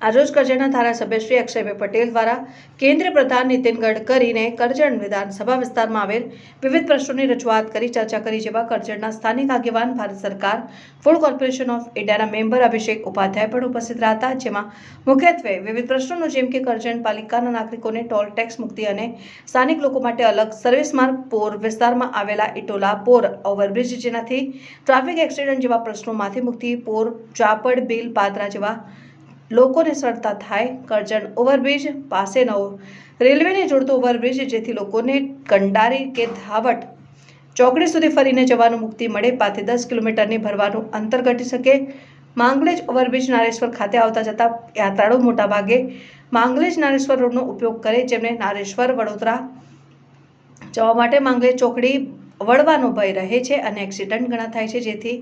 આજરોજ કરજણના ધારાસભ્ય શ્રી અક્ષયભાઈ પટેલ દ્વારા કેન્દ્ર પ્રધાન નીતિન ગડકરીને કરજણ વિધાનસભા વિસ્તારમાં આવેલ વિવિધ પ્રશ્નોની રજૂઆત કરી, ચર્ચા કરી જેવા કરજણના સ્થાનિક આગેવાન ભારત સરકાર, ફૂડ કોર્પોરેશન ઓફ ઇન્ડિયાના મેમ્બર અભિષેક ઉપાધ્યાય પણ ઉપસ્થિત રહ્યા હતા, જેમાં મુખ્યત્વે વિવિધ પ્રશ્નોનો જેમ કે કરજણ પાલિકાના નાગરિકોને ટોલ ટેક્સ મુક્તિ અને સ્થાનિક લોકો માટે અલગ સર્વિસ માર્ગ પોર વિસ્તારમાં આવેલા ઇટોલા પોર ઓવરબ્રિજ જેનાથી ટ્રાફિક એક્સિડન્ટ જેવા પ્રશ્નોમાંથી મુક્તિ, પોર ચાપડ, બિલ, પાદરા જેવા લોકોને સરળતા થાય કરજણ ઓવરબ્રિજ પાસેનો રેલવેને જોડતો ઓવરબ્રિજ જેથી લોકોને કંડારી કે ધાવટ. ચોકડી સુધી ફરીને જવાનું મુક્તિ મળે પાંચથી દસ કિલોમીટરની ભરવાનું અંતર ઘટી શકે. માંગલેજ ઓવરબ્રિજ નારેશ્વર ખાતે આવતા જતા યાત્રાળુ મોટાભાગે માંગલેજ નારેશ્વર રોડનો ઉપયોગ કરે જેમને નારેશ્વર વડોદરા જવા માટે માંગલેજ ચોકડી વળવાનો ભય રહે છે અને એક્સિડન્ટ ઘણા થાય છે જેથી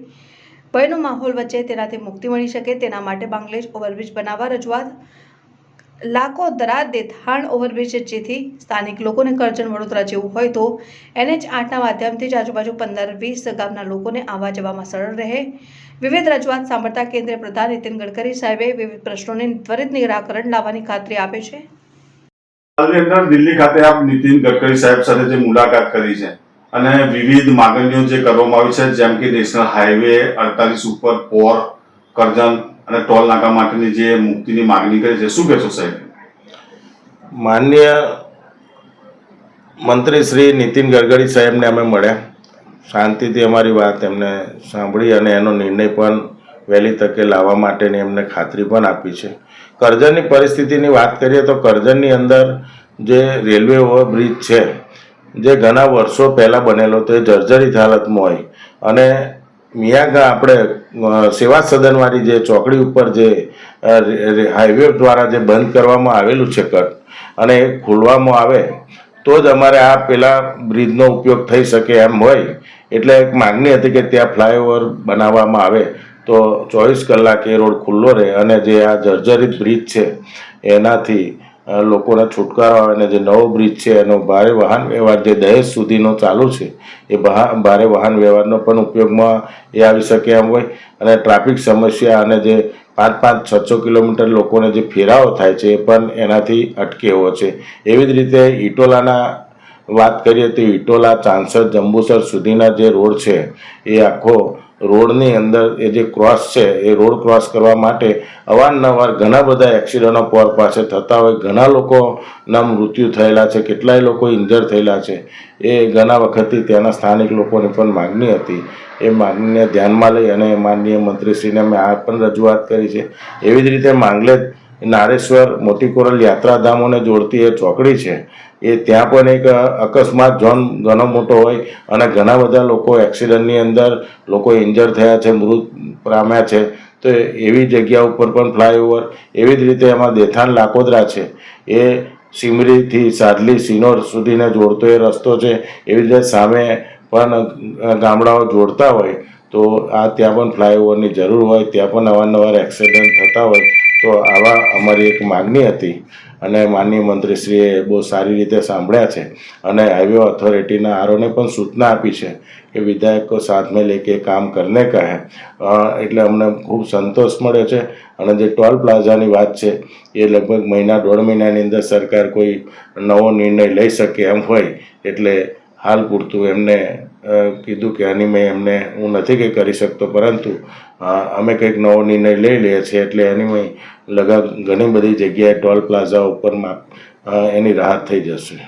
ભયનો માહોલ વચ્ચે તેનાથી મુક્તિ મળી શકે. તેના માટે બાંગ્લેજ ઓવરબ્રિજ બનાવવા રજૂઆત. લાખો લાખોદરા દેથાણ ઓવરબ્રિજ જેથી સ્થાનિક લોકોને કરજણ વડોદરા જેવું હોય તો એનએચ આઠના માધ્યમથી જ આજુબાજુ પંદર વીસ ગામના લોકોને આવવા જવામાં સરળ રહે. વિવિધ રજૂઆત સાંભળતા કેન્દ્રીય પ્રધાન નીતિન ગડકરી સાહેબે વિવિધ પ્રશ્નોને ત્વરિત નિરાકરણ લાવવાની ખાતરી આપે છે. દિલ્હી ખાતે આપ નીતિન ગડકરી સાહેબ સાથે જે મુલાકાત કરી છે અને વિવિધ માંગણીઓ જે કરવામાં આવી છે, જેમ કે નેશનલ હાઈવે અડતાલીસ ઉપર પોર, કરજણ અને ટોલ નાકા માટેની જે મુક્તિની માગણી કરી છે, શું કહેશો સાહેબ? માન્ય મંત્રી શ્રી નીતિન ગડકરી સાહેબને અમે મળ્યા. શાંતિથી અમારી વાત એમને સાંભળી અને એનો નિર્ણય પણ વહેલી તકે લાવવા માટેની એમને ખાતરી પણ આપી છે. કરજણની પરિસ્થિતિની વાત કરીએ તો કરજણની અંદર જે રેલવે ઓવરબ્રિજ છે જે ઘણા વર્ષો પહેલાં બનેલો તે જર્જરિત હાલતમાં હોય. અને મિયાગા આપણે સેવા સદનવાળી જે ચોકડી ઉપર જે હાઈવે દ્વારા જે બંધ કરવામાં આવેલું છે કટ, અને એ ખોલવામાં આવે, તો જ અમારે આ પેલા બ્રિજનો ઉપયોગ થઈ શકે એમ હોય. એટલે એક માગણી હતી કે ત્યાં ફ્લાયઓવર બનાવવામાં આવે, તો ચોવીસ કલાક એ રોડ ખુલ્લો રહે અને જે આ જર્જરિત બ્રિજ છે, એનાથી લોકોને છુટકારો આવે અને જે નવો બ્રિજ છે, એનો ભારે વાહન વ્યવહાર જે દહેજ સુધીનો ચાલુ છે, એ ભારે વાહન વ્યવહારનો પણ ઉપયોગમાં એ આવી શકે એમ હોય. અને ટ્રાફિક સમસ્યા અને જે પાંચ પાંચ, છ છ કિલોમીટર લોકોને જે ફેરાવો થાય છે, એ પણ એનાથી અટકે એવો છે. એવી જ રીતે ઇટોલાના વાત કરીએ તો ઇટોલા ચાંસર, જંબુસર સુધીના જે રોડ છે, એ આખો રોડની અંદર એ જે ક્રોસ છે, એ રોડ ક્રોસ કરવા માટે અવારનવાર ઘણા બધા એક્સિડન્ટો પોર પાસે થતા હોય. ઘણા લોકોના મૃત્યુ થયેલા છે, કેટલાય લોકો ઇન્જર થયેલા છે. એ ઘણા વખતથી ત્યાંના સ્થાનિક લોકોની પણ માગણી હતી. એ માગણીને ધ્યાનમાં લઈ અને માનનીય મંત્રીશ્રીને અમે આ પણ રજૂઆત કરી છે. એવી જ રીતે માંગલેજ, નારેશ્વર મોટી કોરલ યાત્રાધામોને જોડતી એ ચોકડી છે. એ ત્યાં પણ એક અકસ્માત ઝોન ઘણો મોટો હોય અને ઘણા બધા લોકો એક્સિડન્ટની અંદર લોકો ઇન્જર થયા છે, મૃત પામ્યા છે. તો એવી જગ્યા ઉપર પણ ફ્લાયઓવર એવી જ રીતે એમાં દેથાણ લાકોદરા છે. એ સિમરીથી સાદલી સિનોર સુધીને જોડતો એ રસ્તો છે. એવી રીતે સામે પણ ગામડાઓ જોડતા હોય તો આ ત્યાં પણ ફ્લાયઓવરની જરૂર હોય, ત્યાં પણ અવારનવાર એક્સિડન્ટ થતા હોય. તો આવા અમારી એક માગણી હતી અને માનનીય મંત્રીશ્રીએ બહુ સારી રીતે સાંભળ્યા છે અને હાઈવે ઓથોરિટીના આરોને પણ સૂચના આપી છે કે વિધાયકો સાથમે લેકે કામ કરને કહે. એટલે અમને ખૂબ સંતોષ મળ્યો છે અને જે ટોલ પ્લાઝાની વાત છે, એ લગભગ મહિના દોઢ મહિનાની અંદર સરકાર કોઈ નવો નિર્ણય લઈ શકે એમ હોય, એટલે હાલ પૂરતું એમને કીધું કે આની મેં એમને, હું નથી કંઈ કરી શકતો, પરંતુ અમે કંઈક નવો નિર્ણય લઈ લઈએ છીએ એટલે એની મેં લગા ઘણી બધી જગ્યાએ ટોલ પ્લાઝા ઉપરમાં એની રાહત થઈ જશે.